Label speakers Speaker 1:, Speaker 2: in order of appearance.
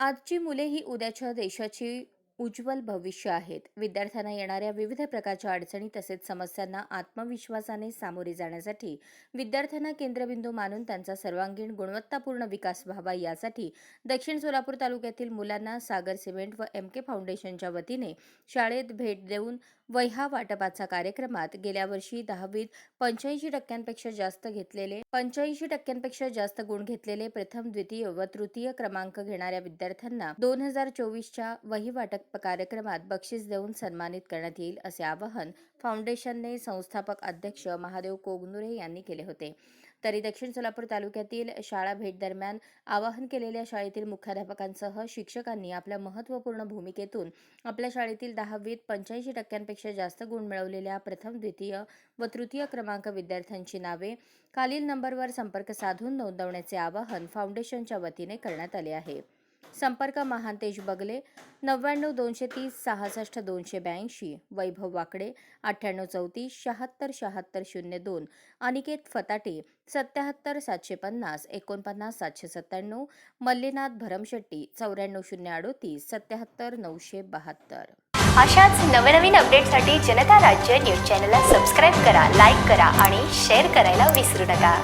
Speaker 1: आजची मुले ही उद्याच्या देशाची उज्ज्वल भविष्य आहेत. विद्यार्थ्यांना येणाऱ्या विविध प्रकारच्या अडचणी तसेच समस्यांना आत्मविश्वासाने सामोरे जाण्यासाठी विद्यार्थ्यांना केंद्रबिंदू मानून त्यांचा सर्वांगीण गुणवत्तापूर्ण विकास व्हावा यासाठी दक्षिण सोलापूर तालुक्यातील मुलांना सागर सिमेंट व एम के फाउंडेशनच्या वतीने शाळेत भेट देऊन वह्या वाटपाचा कार्यक्रमात गेल्या वर्षी दहावीत पंच्याऐंशी टक्क्यांपेक्षा जास्त घेतलेले पंच्याऐंशी टक्क्यांपेक्षा जास्त गुण घेतलेले प्रथम द्वितीय व तृतीय क्रमांक घेणाऱ्या विद्यार्थ्यांना दोन हजार चोवीसच्या वही वाटप कार्यक्रमात बक्षीस देऊन सन्मानित करण्यात येईल असे आवाहन फाउंडेशनने संस्थापक अध्यक्ष महादेव कोगनुरे यांनी केले होते. तरी दक्षिण सोलापूर तालुक्यातील शाळा भेट दरम्यान आवाहन केलेल्या शाळेतील मुख्याध्यापकांसह शिक्षकांनी आपल्या महत्त्वपूर्ण भूमिकेतून आपल्या शाळेतील दहावीत पंच्याऐंशी टक्क्यांपेक्षा जास्त गुण मिळवलेल्या प्रथम द्वितीय व तृतीय क्रमांक विद्यार्थ्यांची नावे खालील नंबरवर संपर्क साधून नोंदवण्याचे आवाहन फाउंडेशनच्या वतीने करण्यात आले आहे. संपर्क महांतेश बगले नव्याण्णव दोनशे तीस सहासष्ट दोनशे ब्याऐंशी वैभव वाकडे अठ्ठ्याण्णव चौतीस शहात्तर शहात्तर शून्य दोन अनिकेत फताटे सत्याहत्तर सातशे पन्नास एकोणपन्नास सातशे सत्त्याण्णव मल्लीनाथ भरमशेट्टी चौऱ्याण्णव शून्य अडोतीस सत्याहत्तर नऊशे बहात्तर.
Speaker 2: अशाच नवनवीन अपडेटसाठी जनता राज्य न्यूज चॅनलला सबस्क्राईब करा लाईक करा आणि शेअर करायला विसरू नका.